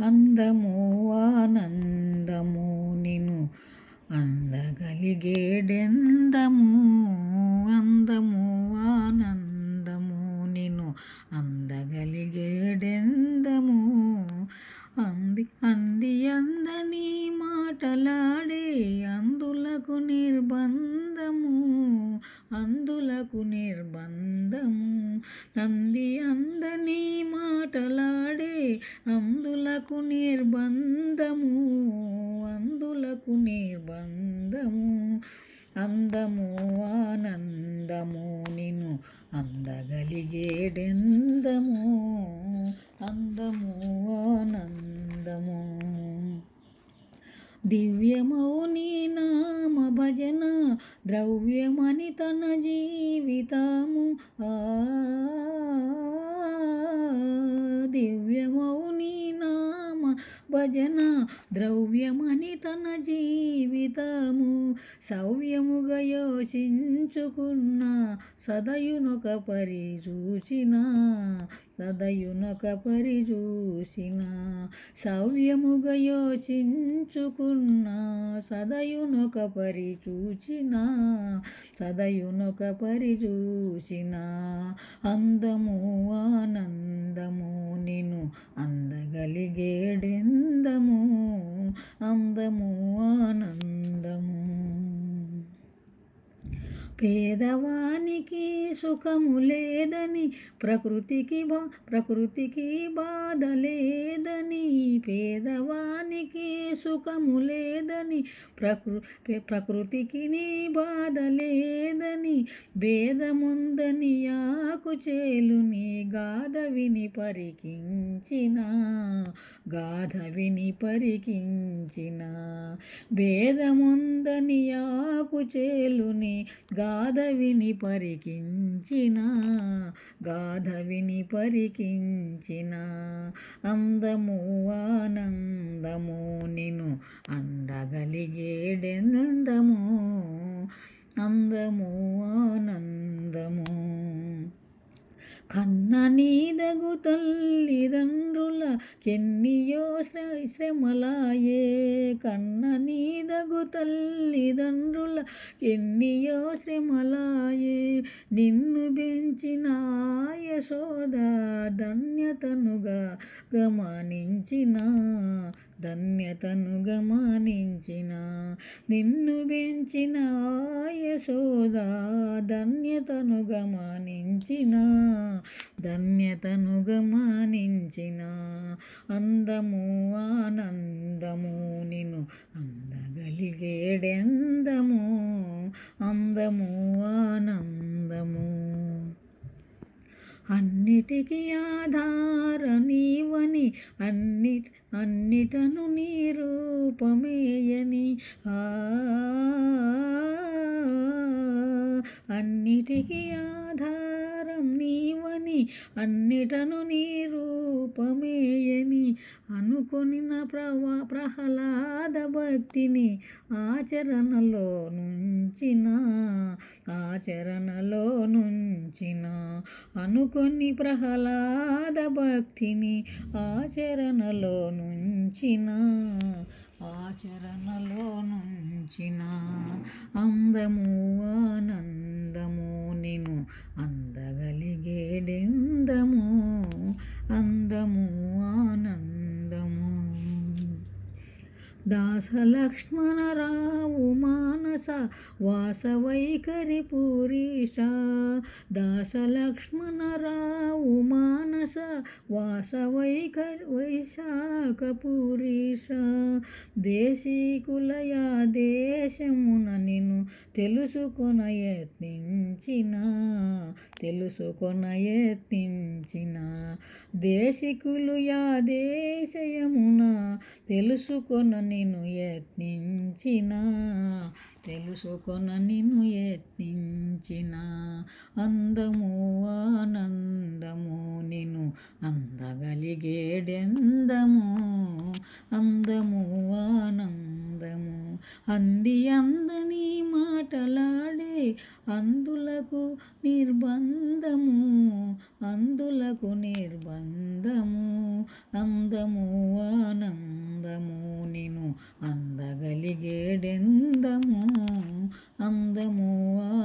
అందము ఆనందము నిను అందగలిగేడెందము? అందము ఆనందము నిను అందగలిగేడెందము? అంది అంది అందని మాటలాడే అందులకు నిర్బంధము అందులకు నిర్బంధము. అంది అందని మాటలాడే అందులకు నిర్బంధము అందులకు నిర్బంధము అందము ఆనందము నిన్ను అందగలిగేడెందము అందము ఆనందము. దివ్యమౌ నీ నామ భజన ద్రవ్యమని తన జీవితము ఆ భజన ద్రవ్యమని తన జీవితము సౌవ్యముగా యోచించుకున్న సదయునొక పరి చూసిన సదయునొక పరి చూసిన సౌవ్యముగా యోచించుకున్న సదయునొక పరి చూచిన సదయునొక పరి చూసిన అందము ఆనందము నిన్ను అందగలిగేడెందము? అందము ఆనందము. పేదవానికి సుఖము లేదని ప్రకృతికి బా ప్రకృతికి బాధ లేదని పేదవానికి సుఖము లేదని ప్రకృ ప్రకృతికి నీ బాధ లేదని భేదముందని యాకు చేలుని గాథ విని పరికించిన గాథ విని పరికించిన. భేదముందని యాకు చేలుని గాథ విని పరికించిన గాథ విని పరికించిన అందము ఆనందము నిను అందగలిగేడెందము అందము ఆనందము కన్న నీదగు తల్లిదండ్రుల కెన్నియో శ్రమలాయే. కన్న నీదగు తల్లిదండ్రుల కెన్నియో శ్రమలాయే. నిన్ను పెంచిన యశోద ధన్యతనుగా గమనించిన ధన్యతను గమనించిన నిన్ను పెంచిన యశోద ధన్యతను గమనించిన ధన్యతను గమనించిన అందము ఆనందము నిన్ను అందగలిగేడెందము అందము ఆనందము. అన్నిటికీ ఆధార నీవని అన్ని అన్నిటను నీ రూపమేయని. ఆ అన్నిటికీ ఆధార నీవని అన్నిటను నీ రూపమేయని అనుకొనిన ప్రవా ప్రహ్లాద భక్తిని ఆచరణలో నుంచిన ఆచరణలో నుంచిన అనుకొని ప్రహ్లాద భక్తిని ఆచరణలో నుంచిన ఆచరణలో నుంచిన అందము ఆనందము నేను దాసలక్ష్మణరావు మానస వాసవైఖరి పూరీష దాసలక్ష్మణరావు మానస వాసవైఖరి వైశాఖ పూరీష దేశీకులయా దేశమున నిన్ను తెలుసుకొన యత్నించిన తెలుసుకొన యత్నించిన దేశికులు యా దేశయము తెలుసుకొన నిన్ను యత్నించిన తెలుసుకొన నిన్ను యత్నించిన. అందము ఆనందము నిన్ను అందగలిగేడెందము? అందము ఆనందము అంది అందని మాటలాడే అందులకు నిర్బంధము అందులకు నిర్బంధము అందము ఆనందము నిను అందగలిగేడెందము అందము ఆ